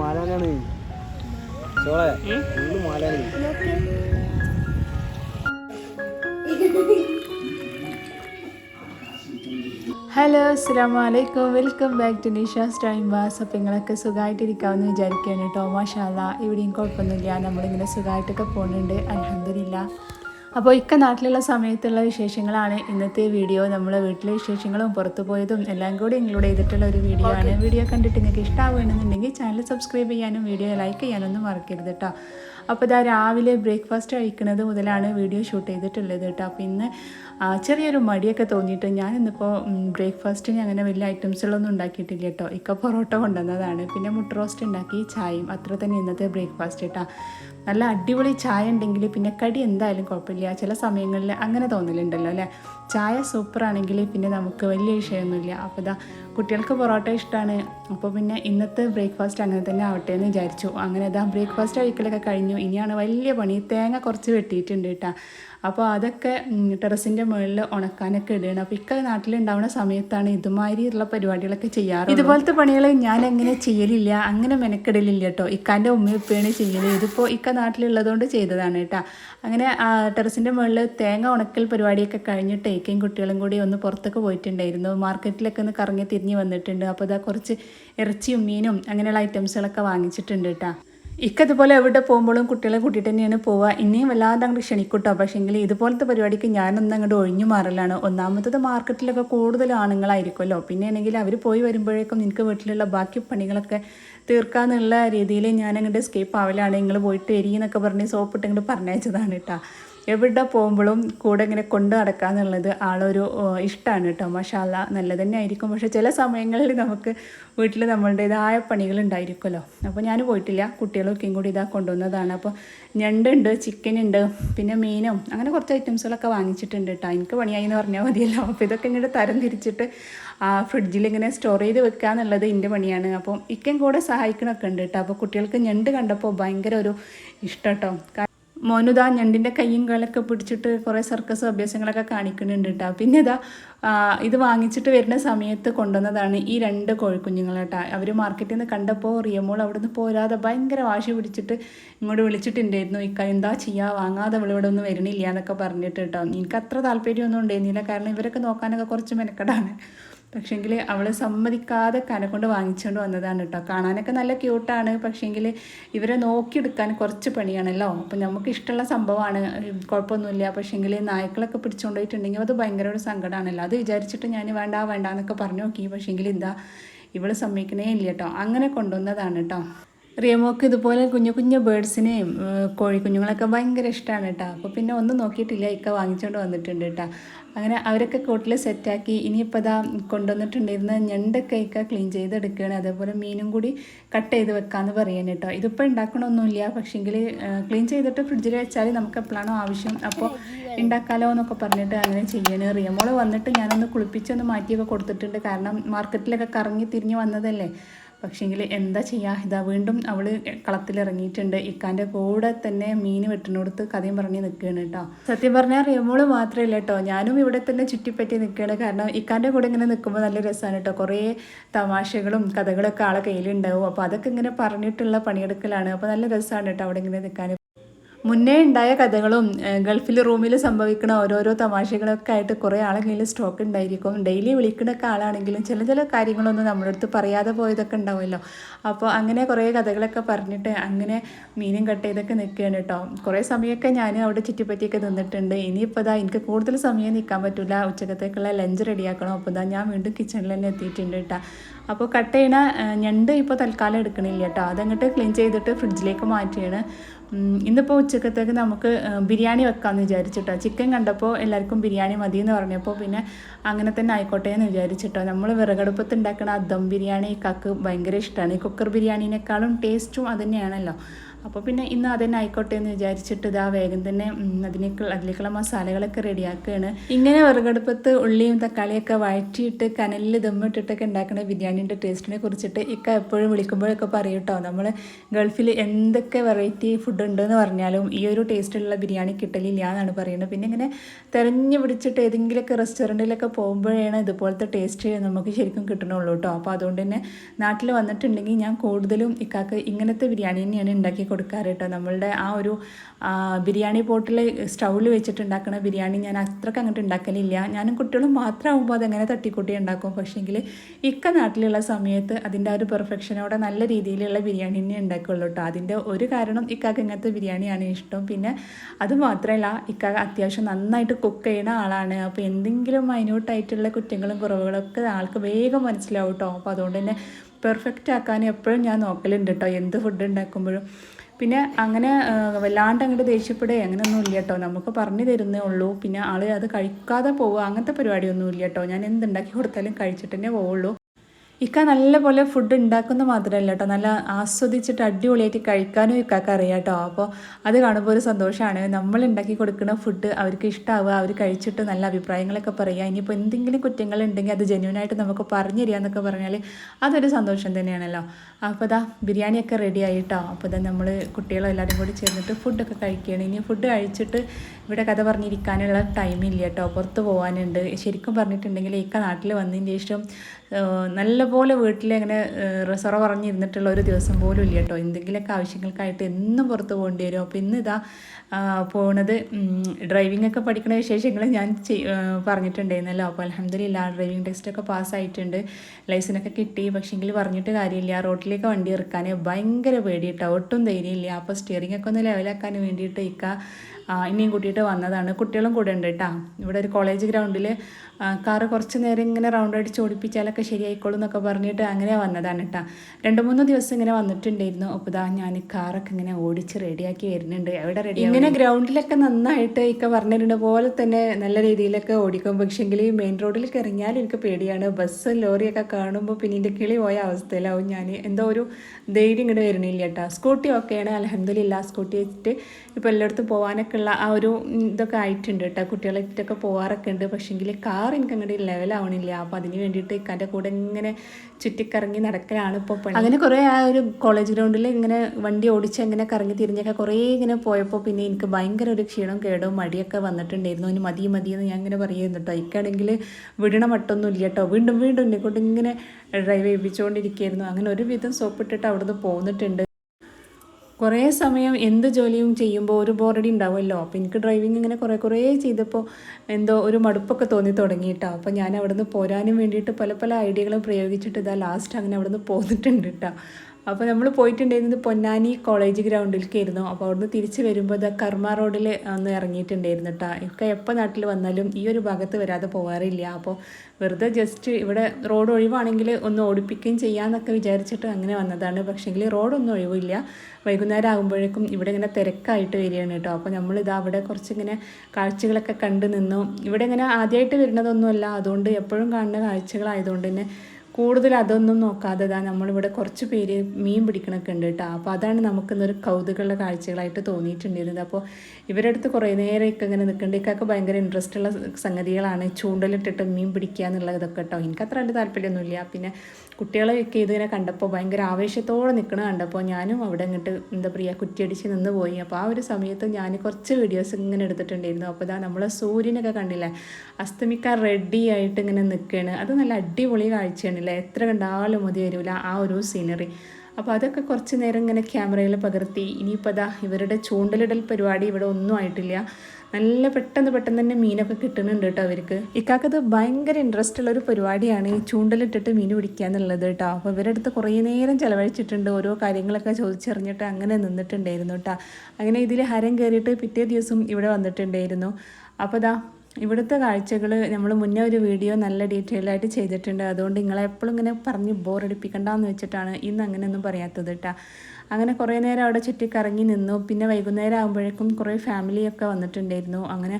മാലാനാണ്. ചോളെ ഫുള്ള് മാലാനാണ് ഹലോ അസ്സാം വലൈക്കും welcome back to Nisha's time pass. അപ്പോൾ നിങ്ങളൊക്കെ സുഖമായിട്ടിരിക്കാമെന്ന് വിചാരിക്കുകയാണ് ടോമാഷാല ഇവിടെയും കുഴപ്പമൊന്നുമില്ല. നമ്മളിങ്ങനെ സുഖമായിട്ടൊക്കെ പോകുന്നുണ്ട്. അലഹമില്ല അപ്പോൾ ഇക്ക നാട്ടിലുള്ള സമയത്തുള്ള വിശേഷങ്ങളാണ് ഇന്നത്തെ വീഡിയോ. നമ്മളെ വീട്ടിലെ വിശേഷങ്ങളും പുറത്തു പോയതും എല്ലാം കൂടി ഇൻക്ലൂഡ് ചെയ്തിട്ടുള്ള ഒരു വീഡിയോ ആണ്. വീഡിയോ കണ്ടിട്ട് നിങ്ങൾക്ക് ഇഷ്ടമാവുകയാണെന്നുണ്ടെങ്കിൽ ചാനൽ സബ്സ്ക്രൈബ് ചെയ്യാനും വീഡിയോ ലൈക്ക് ചെയ്യാനൊന്നും മറക്കരുത് കേട്ടോ അപ്പോൾ ഇതാ രാവിലെ ബ്രേക്ക്ഫാസ്റ്റ് കഴിക്കുന്നത് മുതലാണ് വീഡിയോ ഷൂട്ട് ചെയ്തിട്ടുള്ളത് കേട്ടോ അപ്പോൾ ഇന്ന് ചെറിയൊരു മടിയൊക്കെ തോന്നിയിട്ട് ഞാൻ ഇന്നിപ്പോൾ ബ്രേക്ക്ഫാസ്റ്റിന് അങ്ങനെ വലിയ ഐറ്റംസുകളൊന്നും ഉണ്ടാക്കിയിട്ടില്ല കേട്ടോ ഇക്ക പൊറോട്ട കൊണ്ടുവന്നതാണ്. പിന്നെ മുട്ട റോസ്റ്റ് ഉണ്ടാക്കി ചായയും. അത്ര തന്നെ ഇന്നത്തെ ബ്രേക്ക്ഫാസ്റ്റ് കേട്ടോ നല്ല അടിപൊളി ചായ ഉണ്ടെങ്കിൽ പിന്നെ കടി എന്തായാലും കുഴപ്പമില്ല. ചില സമയങ്ങളിൽ അങ്ങനെ തോന്നലുണ്ടല്ലോ അല്ലേ? ചായ സൂപ്പറാണെങ്കിൽ പിന്നെ നമുക്ക് വലിയ വിഷയമൊന്നുമില്ല. അപ്പോൾ ഇതാ കുട്ടികൾക്ക് പൊറോട്ട ഇഷ്ടമാണ്. അപ്പോൾ പിന്നെ ഇന്നത്തെ ബ്രേക്ക്ഫാസ്റ്റ് അങ്ങനെ തന്നെ ആവട്ടെ എന്ന് വിചാരിച്ചു. അങ്ങനെ ഇതാ ബ്രേക്ക്ഫാസ്റ്റ് കഴിക്കലൊക്കെ കഴിഞ്ഞു. ഇനിയാണ് വലിയ പണി. തേങ്ങ കുറച്ച് വെട്ടിയിട്ടുണ്ട് കേട്ടോ. അപ്പോൾ അതൊക്കെ ടെറസിന്റെ മുകളിൽ ഉണക്കാനൊക്കെ ഇടുകയാണ് അപ്പോൾ ഇക്ക നാട്ടിലുണ്ടാവുന്ന സമയത്താണ് ഇതുമാതിരിയുള്ള പരിപാടികളൊക്കെ ചെയ്യാറ് ഇതുപോലത്തെ പണികൾ ഞാൻ എങ്ങനെ ചെയ്യലില്ല. അങ്ങനെ മെനക്കെടലില്ല കേട്ടോ. ഇക്കാന്റെ ഉമ്മയുപ്പയാണ് ചെയ്യൽ ഇതിപ്പോൾ ഇക്ക നാട്ടിലുള്ളതുകൊണ്ട് ചെയ്തതാണ് കേട്ടോ. അങ്ങനെ ടെറസിന്റെ മുകളിൽ തേങ്ങ ഉണക്കൽ പരിപാടിയൊക്കെ കഴിഞ്ഞിട്ട് ഇക്കയും കുട്ടികളും കൂടി ഒന്ന് പുറത്തൊക്കെ പോയിട്ടുണ്ടായിരുന്നു. മാർക്കറ്റിലൊക്കെ ഒന്ന് കറങ്ങി തിരിഞ്ഞ് വന്നിട്ടുണ്ട്. അപ്പോൾ ഇതാ കുറച്ച് ഇറച്ചിയും മീനും അങ്ങനെയുള്ള ഐറ്റംസുകളൊക്കെ വാങ്ങിച്ചിട്ടുണ്ട് കേട്ടോ. ഇക്കതുപോലെ എവിടെ പോകുമ്പോഴും കുട്ടികളെ കൂട്ടിയിട്ട് തന്നെയാണ് പോവുക. ഇനിയും വല്ലാതെ അങ്ങോട്ട് ക്ഷണിക്കൂട്ടോ. പക്ഷേങ്കിൽ ഇതുപോലത്തെ പരിപാടിക്ക് ഞാനൊന്നും അങ്ങോട്ട് ഒഴിഞ്ഞു മാറലാണ്. ഒന്നാമത്തത് മാർക്കറ്റിലൊക്കെ കൂടുതൽ ആണുങ്ങളായിരിക്കുമല്ലോ. പിന്നെ ആണെങ്കിൽ അവർ പോയി വരുമ്പോഴേക്കും നിനക്ക് വീട്ടിലുള്ള ബാക്കി പണികളൊക്കെ തീർക്കാന്നുള്ള രീതിയിൽ ഞാൻ അങ്ങോട്ട് എസ്കേപ്പ് ആവലാണ്. നിങ്ങൾ പോയിട്ട് വരി എന്നൊക്കെ പറഞ്ഞ് സോപ്പിട്ട് ഇങ്ങോട്ട് പറഞ്ഞയച്ചതാണ് കേട്ടോ. എവിടെ പോകുമ്പോഴും കൂടെ ഇങ്ങനെ കൊണ്ട് നടക്കുക എന്നുള്ളത് ആളൊരു ഇഷ്ടമാണ് കേട്ടോ. മഷാല നല്ല തന്നെ ആയിരിക്കും. പക്ഷേ ചില സമയങ്ങളിൽ നമുക്ക് വീട്ടിൽ നമ്മളുടേതായ പണികൾ ഉണ്ടായിരിക്കുമല്ലോ. അപ്പോൾ ഞാൻ പോയിട്ടില്ല. കുട്ടികളൊക്കെയും കൂടി ഇതാ കൊണ്ടുവന്നതാണ്. അപ്പോൾ ഞണ്ടുണ്ട് ചിക്കൻ ഉണ്ട് പിന്നെ മീനും അങ്ങനെ കുറച്ച് ഐറ്റംസുകളൊക്കെ വാങ്ങിച്ചിട്ടുണ്ട് കേട്ടോ. എനിക്ക് പണിയായി എന്ന് പറഞ്ഞാൽ മതിയല്ലോ. അപ്പോൾ ഇതൊക്കെ ഇങ്ങോട്ട് തരം തിരിച്ചിട്ട് ആ ഫ്രിഡ്ജിൽ ഇങ്ങനെ സ്റ്റോർ ചെയ്ത് വെക്കുക എന്നുള്ളത് എന്റെ പണിയാണ്. അപ്പോൾ ഇക്കം കൂടെ സഹായിക്കണമൊക്കെ ഉണ്ട് കേട്ടോ. അപ്പോൾ കുട്ടികൾക്ക് ഞണ്ട് കണ്ടപ്പോൾ ഭയങ്കര ഒരു ഇഷ്ടം കേട്ടോ. മോനുദാ ഞണ്ടിന്റെ കയ്യും കാലൊക്കെ പിടിച്ചിട്ട് കുറേ സർക്കസ് അഭ്യാസങ്ങളൊക്കെ കാണിക്കുന്നുണ്ട് കേട്ടോ പിന്നെ ഇതാ ഇത് വാങ്ങിച്ചിട്ട് വരുന്ന സമയത്ത് കൊണ്ടുവന്നതാണ് ഈ രണ്ട് കോഴിക്കുഞ്ഞുങ്ങൾ കേട്ടോ അവർ മാർക്കറ്റിൽ നിന്ന് കണ്ടപ്പോൾ റിയമോൾ നിന്ന് പോരാതെ ഭയങ്കര വാശി പിടിച്ചിട്ട് ഇങ്ങോട്ട് വിളിച്ചിട്ടുണ്ടായിരുന്നു. ഇക്ക എന്താ ചെയ്യുക വാങ്ങാതെ ഇവിടെ ഒന്നും വരണില്ല എന്നൊക്കെ പറഞ്ഞിട്ട് കേട്ടോ എനിക്ക് അത്ര താല്പര്യമൊന്നും ഉണ്ടായിരുന്നില്ല. കാരണം ഇവരൊക്കെ നോക്കാനൊക്കെ കുറച്ച് മെനക്കെടാണ്. പക്ഷേങ്കിൽ അവൾ സമ്മതിക്കാതെ കനകൊണ്ട് വാങ്ങിച്ചുകൊണ്ട് വന്നതാണ് കേട്ടോ കാണാനൊക്കെ നല്ല ക്യൂട്ടാണ്. പക്ഷേങ്കിൽ ഇവരെ നോക്കിയെടുക്കാൻ കുറച്ച് പണിയാണല്ലോ. അപ്പം നമുക്ക് ഇഷ്ടമുള്ള സംഭവമാണ് കുഴപ്പമൊന്നുമില്ല. പക്ഷേങ്കിൽ നായ്ക്കളൊക്കെ പിടിച്ചുകൊണ്ട് പോയിട്ടുണ്ടെങ്കിൽ അത് ഭയങ്കര ഒരു സങ്കടമാണല്ലോ അത് വിചാരിച്ചിട്ട് ഞാൻ വേണ്ട വേണ്ട എന്നൊക്കെ പറഞ്ഞു നോക്കി. പക്ഷേങ്കിൽ എന്താ ഇവൾ സമ്മതിക്കണേ ഇല്ല കേട്ടോ അങ്ങനെ കൊണ്ടുവന്നതാണ് കേട്ടോ റിയമോക്ക് ഇതുപോലെ കുഞ്ഞു കുഞ്ഞു ബേഡ്സിനെയും കോഴിക്കുഞ്ഞുങ്ങളൊക്കെ ഭയങ്കര ഇഷ്ടമാണ് കേട്ടോ അപ്പോൾ പിന്നെ ഒന്നും നോക്കിയിട്ടില്ല. ഇക്ക വാങ്ങിച്ചുകൊണ്ട് വന്നിട്ടുണ്ട് കേട്ടോ അങ്ങനെ അവരൊക്കെ കൂട്ടിൽ സെറ്റാക്കി ഇനിയിപ്പോൾ ഇതാ കൊണ്ടുവന്നിട്ടുണ്ടായിരുന്ന ഞണ്ടൊക്കെ ഇക്ക ക്ലീൻ ചെയ്തെടുക്കുകയാണ് അതേപോലെ മീനും കൂടി കട്ട് ചെയ്ത് വെക്കാമെന്ന് പറയാൻ കേട്ടോ ഇതിപ്പോൾ ഉണ്ടാക്കണമൊന്നുമില്ല പക്ഷേങ്കിൽ ക്ലീൻ ചെയ്തിട്ട് ഫ്രിഡ്ജിൽ വെച്ചാൽ നമുക്ക് എപ്പോഴാണോ ആവശ്യം? അപ്പോൾ ഉണ്ടാക്കാലോ എന്നൊക്കെ പറഞ്ഞിട്ട് അങ്ങനെ ചെയ്യണം. റിയമോൾ വന്നിട്ട് ഞാനൊന്ന് കുളിപ്പിച്ചൊന്ന് മാറ്റിയൊക്കെ കൊടുത്തിട്ടുണ്ട്. കാരണം മാർക്കറ്റിലൊക്കെ കറങ്ങി തിരിഞ്ഞ് വന്നതല്ലേ. പക്ഷേങ്കിൽ എന്താ ചെയ്യുക ഇതാ വീണ്ടും അവൾ കളത്തിലിറങ്ങിയിട്ടുണ്ട്. ഇക്കാന്റെ കൂടെ തന്നെ മീൻ വെട്ടിനോടുത്ത് കഥയും പറഞ്ഞ് നിൽക്കുകയാണ് കേട്ടോ. സത്യം പറഞ്ഞാൽ റിയമോൾ മാത്രമല്ല കേട്ടോ. ഞാനും ഇവിടെ തന്നെ ചുറ്റിപ്പറ്റി നിൽക്കുകയാണ് കാരണം ഇക്കാന്റെ കൂടെ ഇങ്ങനെ നിൽക്കുമ്പോൾ നല്ല രസമാണ് കേട്ടോ. കുറേ തമാശകളും കഥകളൊക്കെ ആളെ കയ്യിലുണ്ടാവും. അപ്പോൾ അതൊക്കെ ഇങ്ങനെ പറഞ്ഞിട്ടുള്ള പണിയെടുക്കലാണ്. അപ്പോൾ നല്ല രസമാണ് കേട്ടോ അവിടെ ഇങ്ങനെ നിൽക്കാൻ മുന്നേ ഉണ്ടായ കഥകളും ഗൾഫിൽ റൂമിൽ സംഭവിക്കുന്ന ഓരോരോ തമാശകളൊക്കെ ആയിട്ട് കുറേ ആളെങ്കിലും സ്റ്റോക്ക് ഉണ്ടായിരിക്കും. ഡെയിലി വിളിക്കുന്നൊക്കെ ആളാണെങ്കിലും ചില ചില കാര്യങ്ങളൊന്നും നമ്മുടെ അടുത്ത് പറയാതെ പോയതൊക്കെ ഉണ്ടാവുമല്ലോ. അപ്പോൾ അങ്ങനെ കുറേ കഥകളൊക്കെ പറഞ്ഞിട്ട് അങ്ങനെ മീനും കട്ട് ചെയ്തൊക്കെ നിൽക്കുകയാണ് കേട്ടോ. കുറേ സമയമൊക്കെ ഞാൻ അവിടെ ചുറ്റിപ്പറ്റിയൊക്കെ നിന്നിട്ടുണ്ട്. ഇനിയിപ്പോൾ ഇതാ എനിക്ക് കൂടുതൽ സമയം നിൽക്കാൻ പറ്റില്ല ഉച്ചക്കത്തേക്കുള്ള ലഞ്ച് റെഡിയാക്കണം അപ്പോൾ ഇതാ ഞാൻ വീണ്ടും കിച്ചണിൽ തന്നെ എത്തിയിട്ടുണ്ട് കേട്ടോ. അപ്പോൾ കട്ട് ചെയ്യണ ഞണ്ട് ഇപ്പോൾ തൽക്കാലം എടുക്കണില്ല കേട്ടോ അതങ്ങോട്ട് ക്ലീൻ ചെയ്തിട്ട് ഫ്രിഡ്ജിലേക്ക് മാറ്റിയാണ്. ഇന്നിപ്പോൾ ഉച്ചക്കത്തേക്ക് നമുക്ക് ബിരിയാണി വെക്കാമെന്ന് വിചാരിച്ചിട്ടോ ചിക്കൻ കണ്ടപ്പോൾ എല്ലാവർക്കും ബിരിയാണി മതി എന്ന് പറഞ്ഞപ്പോൾ പിന്നെ അങ്ങനെ തന്നെ ആയിക്കോട്ടെ എന്ന് വിചാരിച്ചിട്ടോ നമ്മൾ വിറകടുപ്പത്ത് ഉണ്ടാക്കുന്ന ദം ബിരിയാണി കക്ക് ഭയങ്കര ഇഷ്ടമാണ് ഈ കുക്കർ ബിരിയാണീനേക്കാളും ടേസ്റ്റും അത് തന്നെയാണല്ലോ. അപ്പോൾ പിന്നെ ഇന്ന് അതന്നെ ആയിക്കോട്ടെ എന്ന് വിചാരിച്ചിട്ട് ഇതാ വേഗം തന്നെ അതിനേക്കുള്ള അതിലേക്ക് അതിലേക്കുള്ള മസാലകളൊക്കെ റെഡിയാക്കുകയാണ് ഇങ്ങനെ വിറകടുപ്പത്ത് ഉള്ളിയും തക്കാളിയൊക്കെ വഴറ്റിയിട്ട് കനലിൽ ദമ്മിട്ടിട്ടൊക്കെ ഉണ്ടാക്കുന്ന ബിരിയാണീന്റെ ടേസ്റ്റിനെ കുറിച്ചിട്ട് ഇക്ക എപ്പോഴും വിളിക്കുമ്പോഴൊക്കെ പറയും കേട്ടോ നമ്മൾ ഗൾഫിൽ എന്തൊക്കെ വെറൈറ്റി ഫുഡ് ഉണ്ടെന്ന് പറഞ്ഞാലും ഈ ഒരു ടേസ്റ്റുള്ള ബിരിയാണി കിട്ടലില്ല എന്നാണ് പറയുന്നത്. പിന്നെ ഇങ്ങനെ തെരഞ്ഞു പിടിച്ചിട്ട് ഏതെങ്കിലുമൊക്കെ റെസ്റ്റോറന്റിലൊക്കെ പോകുമ്പോഴാണ് ഇതുപോലത്തെ ടേസ്റ്റ് നമുക്ക് ശരിക്കും കിട്ടണുള്ളൂ കേട്ടോ അപ്പോൾ അതുകൊണ്ട് തന്നെ നാട്ടിൽ വന്നിട്ടുണ്ടെങ്കിൽ ഞാൻ കൂടുതലും ഇക്കാക്ക് ഇങ്ങനത്തെ ബിരിയാണി തന്നെയാണ് ഉണ്ടാക്കി കൊടുക്കാറ് കേട്ടോ. നമ്മളുടെ ആ ഒരു ബിരിയാണി പോട്ടിൽ സ്റ്റൗവിൽ വെച്ചിട്ട് ഉണ്ടാക്കുന്ന ബിരിയാണി ഞാൻ അത്രയ്ക്ക് അങ്ങോട്ട് ഉണ്ടാക്കലില്ല. ഞാനും കുട്ടികളും മാത്രമാകുമ്പോൾ അതെങ്ങനെ തട്ടിക്കൂട്ടി ഉണ്ടാക്കും. പക്ഷേങ്കിൽ ഇക്ക നാട്ടിലുള്ള സമയത്ത് അതിന്റെ ആ ഒരു പെർഫെക്ഷനോടെ നല്ല രീതിയിലുള്ള ബിരിയാണി തന്നെ ഉണ്ടാക്കുള്ളൂ കേട്ടോ. അതിന്റെ ഒരു കാരണം ഇക്കാക്ക് ഇങ്ങനത്തെ ബിരിയാണിയാണ് ഇഷ്ടം. പിന്നെ അത് മാത്രമല്ല ഇക്ക അത്യാവശ്യം നന്നായിട്ട് കുക്ക് ചെയ്യുന്ന ആളാണ്. അപ്പോൾ എന്തെങ്കിലും മൈന്യൂട്ടായിട്ടുള്ള കുറ്റങ്ങളും കുറവുകളൊക്കെ ആൾക്ക് വേഗം മനസ്സിലാവും കേട്ടോ. അപ്പോൾ അതുകൊണ്ട് തന്നെ പെർഫെക്റ്റ് ആക്കാൻ എപ്പോഴും ഞാൻ നോക്കലുണ്ട് കേട്ടോ എന്ത് ഫുഡ് ഉണ്ടാക്കുമ്പോഴും. പിന്നെ അങ്ങനെ വല്ലാണ്ട് അങ്ങോട്ട് ദേഷ്യപ്പെടുക അങ്ങനെയൊന്നും ഇല്ല കേട്ടോ നമുക്ക് പറഞ്ഞു തരുന്നേ ഉള്ളൂ. പിന്നെ ആൾ അത് കഴിക്കാതെ പോവുക അങ്ങനത്തെ പരിപാടിയൊന്നും ഇല്ല കേട്ടോ ഞാൻ എന്തുണ്ടാക്കി കൊടുത്താലും കഴിച്ചിട്ട് തന്നെ പോവുള്ളൂ. ഇക്ക നല്ലപോലെ ഫുഡ് ഉണ്ടാക്കുന്ന മാത്രമല്ല കേട്ടോ നല്ല ആസ്വദിച്ചിട്ട് അടിപൊളിയായിട്ട് കഴിക്കാനും ഇക്കാക്ക് അറിയാം കേട്ടോ അപ്പോൾ അത് കാണുമ്പോൾ ഒരു സന്തോഷമാണ് നമ്മൾ ഉണ്ടാക്കി കൊടുക്കുന്ന ഫുഡ് അവർക്ക് ഇഷ്ടമാവുക അവർ കഴിച്ചിട്ട് നല്ല അഭിപ്രായങ്ങളൊക്കെ പറയുക ഇനിയിപ്പോൾ എന്തെങ്കിലും കുറ്റങ്ങൾ ഉണ്ടെങ്കിൽ അത് ജെന്യൂനായിട്ട് നമുക്ക് പറഞ്ഞു തരിക എന്നൊക്കെ പറഞ്ഞാൽ അതൊരു സന്തോഷം തന്നെയാണല്ലോ. അപ്പോൾ ഇതാ ബിരിയാണിയൊക്കെ റെഡി ആയിട്ടോ അപ്പോൾ ഇതാ നമ്മൾ കുട്ടികളെല്ലാവരും കൂടി ചേർന്നിട്ട് ഫുഡൊക്കെ കഴിക്കുകയാണ് ഇനി ഫുഡ് കഴിച്ചിട്ട് ഇവിടെ കഥ പറഞ്ഞിരിക്കാനുള്ള ടൈമില്ല കേട്ടോ. പുറത്ത് പോകാനുണ്ട് ശരിക്കും പറഞ്ഞിട്ടുണ്ടെങ്കിൽ ഇക്ക നാട്ടിൽ വന്നതിന് ശേഷം നല്ലപോലെ വീട്ടിൽ അങ്ങനെ റിസർവ് പറഞ്ഞിരുന്നിട്ടുള്ള ഒരു ദിവസം പോലും ഇല്ല കേട്ടോ. എന്തെങ്കിലുമൊക്കെ ആവശ്യങ്ങൾക്കായിട്ട് എന്നും പുറത്ത് പോകേണ്ടി വരും. അപ്പോൾ ഇന്ന് ഇതാ പോണത് ഡ്രൈവിംഗ് ഒക്കെ പഠിക്കുന്ന വിശേഷങ്ങൾ ഞാൻ പറഞ്ഞിട്ടുണ്ടായിരുന്നല്ലോ. അപ്പോൾ അലഹമ്മദില്ല ഡ്രൈവിംഗ് ടെസ്റ്റൊക്കെ പാസ്സായിട്ടുണ്ട് ലൈസൻസൊക്കെ കിട്ടി. പക്ഷേങ്കിൽ പറഞ്ഞിട്ട് കാര്യമില്ല. റോട്ടിലേക്ക് വണ്ടി ഇറക്കാൻ ഭയങ്കര പേടി കേട്ടോ. ഒട്ടും ധൈര്യമില്ല. അപ്പോൾ സ്റ്റിയറിംഗ് ഒക്കെ ഒന്ന് ലെവലാക്കാൻ വേണ്ടിയിട്ട് ഇക്ക ഇനിയും കൂട്ടിയിട്ട് വന്നതാണ്. കുട്ടികളും കൂടെ ഉണ്ട് കേട്ടോ ഇവിടെ ഒരു കോളേജ് ഗ്രൗണ്ടിൽ കാറ് കുറച്ച് നേരം ഇങ്ങനെ റൗണ്ട് അടിച്ച് ഓടിപ്പിച്ചാലൊക്കെ ശരിയായിക്കോളും എന്നൊക്കെ പറഞ്ഞിട്ട് അങ്ങനെ വന്നതാണ് കേട്ടോ രണ്ട് മൂന്ന് ദിവസം ഇങ്ങനെ വന്നിട്ടുണ്ടായിരുന്നു. അപ്പോൾ ഇതാ ഞാൻ കാറൊക്കെ ഇങ്ങനെ ഓടിച്ച് റെഡിയാക്കി വരുന്നുണ്ട്. എവിടെ റെഡി ഇങ്ങനെ ഗ്രൗണ്ടിലൊക്കെ നന്നായിട്ട് ഇക്ക പറഞ്ഞിരുന്ന പോലെ തന്നെ നല്ല രീതിയിലൊക്കെ ഓടിക്കും. പക്ഷേങ്കിൽ ഈ മെയിൻ റോഡിലേക്ക് ഇറങ്ങിയാൽ എനിക്ക് പേടിയാണ്. ബസ് ലോറിയൊക്കെ കാണുമ്പോൾ പിന്നെ എന്റെ കിളി പോയ അവസ്ഥയിലാവും ഞാൻ എന്തോ ഒരു ധൈര്യം ഇങ്ങോട്ട് വരുന്നില്ല കേട്ടോ സ്കൂട്ടി ഒക്കെയാണ് അലഹമ്മദില്ല സ്കൂട്ടി വെച്ചിട്ട് ഇപ്പോൾ എല്ലായിടത്തും പോകാനൊക്കെ ഉള്ള ആ ഒരു ഇതൊക്കെ ആയിട്ടുണ്ട് കേട്ടോ കുട്ടികളായിട്ടൊക്കെ പോകാറൊക്കെ ഉണ്ട്. പക്ഷേങ്കിൽ കാർ എനിക്ക് അങ്ങോട്ട് ലെവലാവണില്ല അപ്പോൾ അതിന് വേണ്ടിയിട്ട് ഇക്കാന്റെ കൂടെ ഇങ്ങനെ ചുറ്റിക്കറങ്ങി നടക്കലാണ് ഇപ്പോൾ പണി. അങ്ങനെ കുറേ ആ ഒരു കോളേജ് ഗ്രൗണ്ടിൽ ഇങ്ങനെ വണ്ടി ഓടിച്ച് അങ്ങനെ കറങ്ങി തിരിഞ്ഞൊക്കെ കുറേ ഇങ്ങനെ പോയപ്പോൾ പിന്നെ എനിക്ക് ഭയങ്കര ഒരു ക്ഷീണം കേടോ മടിയൊക്കെ വന്നിട്ടുണ്ടായിരുന്നു. അതിന് മതി മതി എന്ന് ഞാൻ ഇങ്ങനെ പറയുന്നു കേട്ടോ ഇക്കാണെങ്കിൽ വിടണ മട്ടൊന്നും ഇല്ല കേട്ടോ വീണ്ടും വീണ്ടും എന്നെ കൊണ്ട് ഇങ്ങനെ ഡ്രൈവ് ചെയ്യിപ്പിച്ചുകൊണ്ടിരിക്കുകയായിരുന്നു അങ്ങനെ ഒരുവിധം സോപ്പിട്ടിട്ട് അവിടുന്ന് പോന്നിട്ടുണ്ട്. കുറേ സമയം എന്ത് ജോലിയും ചെയ്യുമ്പോൾ ഒരു ബോറടി ഉണ്ടാവുമല്ലോ. അപ്പോൾ എനിക്ക് ഡ്രൈവിംഗ് ഇങ്ങനെ കുറേ കുറേ ചെയ്തപ്പോൾ എന്തോ ഒരു മടുപ്പൊക്കെ തോന്നി തുടങ്ങിയിട്ടോ. അപ്പോൾ ഞാൻ അവിടുന്ന് പോരാനും വേണ്ടിയിട്ട് പല പല ഐഡിയകളും പ്രയോഗിച്ചിട്ട് ഇതാ ലാസ്റ്റ് അങ്ങനെ അവിടുന്ന് പോന്നിട്ടുണ്ട് കേട്ടോ അപ്പോൾ നമ്മൾ പോയിട്ടുണ്ടായിരുന്നത് പൊന്നാനി കോളേജ് ഗ്രൗണ്ടിലേക്കായിരുന്നു അപ്പോൾ അവിടുന്ന് തിരിച്ച് വരുമ്പോൾ ഇതാ കർമ്മ റോഡിൽ ഒന്ന് ഇറങ്ങിയിട്ടുണ്ടായിരുന്നു കേട്ടോ ഒക്കെ എപ്പോൾ നാട്ടിൽ വന്നാലും ഈ ഒരു ഭാഗത്ത് വരാതെ പോകാറില്ല അപ്പോൾ വെറുതെ ജസ്റ്റ് ഇവിടെ റോഡ് ഒഴിവാണെങ്കിൽ ഒന്ന് ഓടിപ്പിക്കുകയും ചെയ്യാമെന്നൊക്കെ വിചാരിച്ചിട്ട് അങ്ങനെ വന്നതാണ്. പക്ഷേങ്കിൽ റോഡൊന്നും ഒഴിവില്ല. വൈകുന്നേരം ആകുമ്പോഴേക്കും ഇവിടെ ഇങ്ങനെ തിരക്കായിട്ട് വരികയാണ് കേട്ടോ അപ്പോൾ നമ്മളിത് അവിടെ കുറച്ചിങ്ങനെ കാഴ്ചകളൊക്കെ കണ്ടു നിന്നു. ഇവിടെ ഇങ്ങനെ ആദ്യമായിട്ട് വരുന്നതൊന്നുമല്ല. അതുകൊണ്ട് എപ്പോഴും കാണുന്ന കാഴ്ചകളായതുകൊണ്ട് തന്നെ കൂടുതൽ അതൊന്നും നോക്കാതെ ഇതാ നമ്മളിവിടെ കുറച്ച് പേര് മീൻ പിടിക്കണൊക്കെ ഉണ്ട് കേട്ടോ അപ്പോൾ അതാണ് നമുക്കിന്നൊരു കൗതുകമുള്ള കാഴ്ചകളായിട്ട് തോന്നിയിട്ടുണ്ടായിരുന്നത്. അപ്പോൾ ഇവരുടെ അടുത്ത് കുറേ നേരമൊക്കെ ഇങ്ങനെ നിൽക്കേണ്ട ഇക്കൊക്കെ ഭയങ്കര ഇൻട്രസ്റ്റ് ഉള്ള സംഗതികളാണ് ചൂണ്ടലിട്ടിട്ട് മീൻ പിടിക്കുക എന്നുള്ളതൊക്കെ കേട്ടോ എനിക്കത്ര വലിയ താല്പര്യമൊന്നുമില്ല പിന്നെ കുട്ടികളെയൊക്കെ ഇതിങ്ങനെ കണ്ടപ്പോൾ ഭയങ്കര ആവേശത്തോടെ നിൽക്കണ കണ്ടപ്പോൾ ഞാനും അവിടെ അങ്ങോട്ട് എന്താ പറയുക കുറ്റിയടിച്ച് നിന്ന് പോയി. അപ്പോൾ ആ ഒരു സമയത്ത് ഞാൻ കുറച്ച് വീഡിയോസ് ഇങ്ങനെ എടുത്തിട്ടുണ്ടായിരുന്നു. അപ്പോൾ ഇതാ നമ്മളെ സൂര്യനൊക്കെ കണ്ടില്ലേ? അസ്തമിക്കാൻ റെഡി ആയിട്ട് ഇങ്ങനെ നിൽക്കുകയാണ് അത് നല്ല അടിപൊളി കാഴ്ചയാണ് അല്ലേ എത്ര കണ്ടാലും മതി വരില്ല ആ ഒരു സീനറി അപ്പോൾ അതൊക്കെ കുറച്ച് നേരം ഇങ്ങനെ ക്യാമറയിൽ പകർത്തി. ഇനിയിപ്പോൾ അതാ ഇവരുടെ ചൂണ്ടലിടൽ പരിപാടി ഇവിടെ ഒന്നും ആയിട്ടില്ല. നല്ല പെട്ടെന്ന് പെട്ടെന്ന് തന്നെ മീനൊക്കെ കിട്ടുന്നുണ്ട് കേട്ടോ അവർക്ക്. ഇക്കാക്കത് ഭയങ്കര ഇൻട്രസ്റ്റ് ഉള്ള ഒരു പരിപാടിയാണ് ഈ ചൂണ്ടലിട്ടിട്ട് മീൻ പിടിക്കുക എന്നുള്ളത് കേട്ടോ. അപ്പോൾ ഇവരുടെ അടുത്ത് കുറേ നേരം ചിലവഴിച്ചിട്ടുണ്ട്. ഓരോ കാര്യങ്ങളൊക്കെ ചോദിച്ചറിഞ്ഞിട്ട് അങ്ങനെ നിന്നിട്ടുണ്ടായിരുന്നു കേട്ടോ. അങ്ങനെ ഇതിൽ ഹരം കയറിയിട്ട് പിറ്റേ ദിവസം ഇവിടെ വന്നിട്ടുണ്ടായിരുന്നു. അപ്പോൾ ദാ ഇവിടുത്തെ കാഴ്ചകൾ നമ്മൾ മുന്നേ ഒരു വീഡിയോ നല്ല ഡീറ്റെയിൽ ആയിട്ട് ചെയ്തിട്ടുണ്ട്. അതുകൊണ്ട് നിങ്ങളെ എപ്പോഴും ഇങ്ങനെ പറഞ്ഞ് ബോറടിപ്പിക്കണ്ടെന്ന് വെച്ചിട്ടാണ് ഇന്ന് അങ്ങനെയൊന്നും പറയാത്തത് കേട്ടോ അങ്ങനെ കുറേ നേരം അവിടെ ചുറ്റിക്കറങ്ങി നിന്നു. പിന്നെ വൈകുന്നേരം ആകുമ്പോഴേക്കും കുറേ ഫാമിലിയൊക്കെ വന്നിട്ടുണ്ടായിരുന്നു. അങ്ങനെ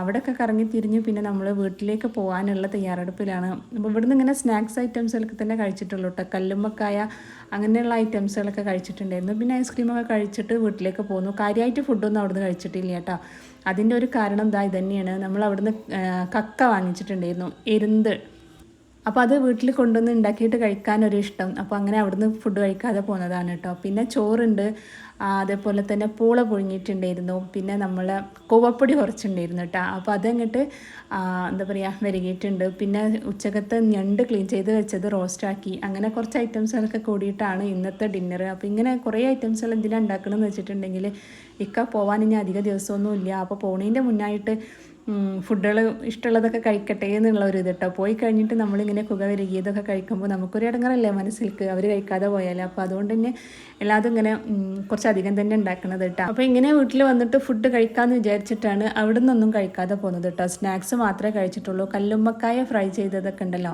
അവിടെയൊക്കെ കറങ്ങി തിരിഞ്ഞു പിന്നെ നമ്മൾ വീട്ടിലേക്ക് പോകാനുള്ള തയ്യാറെടുപ്പിലാണ്. അപ്പോൾ ഇവിടുന്ന് ഇങ്ങനെ സ്നാക്സ് ഐറ്റംസുകളൊക്കെ തന്നെ കഴിച്ചിട്ടുള്ളൂ കേട്ടോ കല്ലുമ്മക്കായ അങ്ങനെയുള്ള ഐറ്റംസുകളൊക്കെ കഴിച്ചിട്ടുണ്ടായിരുന്നു. പിന്നെ ഐസ്ക്രീമൊക്കെ കഴിച്ചിട്ട് വീട്ടിലേക്ക് പോന്നു. കാര്യമായിട്ട് ഫുഡൊന്നും അവിടുന്ന് കഴിച്ചിട്ടില്ല കേട്ടോ അതിന്റെ ഒരു കാരണം എന്താ ഇതന്നെയാണ്. നമ്മൾ അവിടുന്ന് കക്ക വാങ്ങിച്ചിട്ടുണ്ടായിരുന്നു. എരുന്ത്. അപ്പോൾ അത് വീട്ടിൽ കൊണ്ടുവന്ന് ഉണ്ടാക്കിയിട്ട് കഴിക്കാനൊരു ഇഷ്ടം. അപ്പോൾ അങ്ങനെ അവിടുന്ന് ഫുഡ് കഴിക്കാതെ പോകുന്നതാണ് കേട്ടോ. പിന്നെ ചോറുണ്ട്. അതേപോലെ തന്നെ പൂള പുഴുങ്ങിയിട്ടുണ്ടായിരുന്നു. പിന്നെ നമ്മൾ കൂവപ്പൊടി കുറച്ചുണ്ടായിരുന്നു കേട്ടോ. അപ്പോൾ അതങ്ങോട്ട് എന്താ പറയുക വരികിയിട്ടുണ്ട്. പിന്നെ ഉച്ചക്കത്തെ ഞണ്ട് ക്ലീൻ ചെയ്ത് വെച്ചത് റോസ്റ്റാക്കി അങ്ങനെ കുറച്ച് ഐറ്റംസുകളൊക്കെ കൂടിയിട്ടാണ് ഇന്നത്തെ ഡിന്നർ അപ്പോൾ ഇങ്ങനെ കുറേ ഐറ്റംസുകൾ എന്തിനാണ് ഉണ്ടാക്കണമെന്ന് വെച്ചിട്ടുണ്ടെങ്കിൽ ഇക്ക പോകാൻ ഇനി അധിക ദിവസമൊന്നുമില്ല. അപ്പോൾ പോണതിന്റെ മുന്നായിട്ട് ഫുഡുകൾ ഇഷ്ടമുള്ളതൊക്കെ കഴിക്കട്ടെ എന്നുള്ള ഒരു ഇത് കേട്ടോ പോയി കഴിഞ്ഞിട്ട് നമ്മളിങ്ങനെ കുക വരികയതൊക്കെ കഴിക്കുമ്പോൾ നമുക്കൊരു ഇടങ്ങറല്ലേ മനസ്സിലേക്ക് അവർ കഴിക്കാതെ പോയാൽ അപ്പോൾ അതുകൊണ്ട് തന്നെ എല്ലാതും ഇങ്ങനെ കുറച്ചധികം തന്നെ ഉണ്ടാക്കണത് കേട്ടോ അപ്പോൾ ഇങ്ങനെ വീട്ടിൽ വന്നിട്ട് ഫുഡ് കഴിക്കാമെന്ന് വിചാരിച്ചിട്ടാണ് അവിടെ നിന്നൊന്നും കഴിക്കാതെ പോകുന്നത് കേട്ടോ സ്നാക്സ് മാത്രമേ കഴിച്ചിട്ടുള്ളൂ. കല്ലുമ്മക്കായ ഫ്രൈ ചെയ്തതൊക്കെ ഉണ്ടല്ലോ.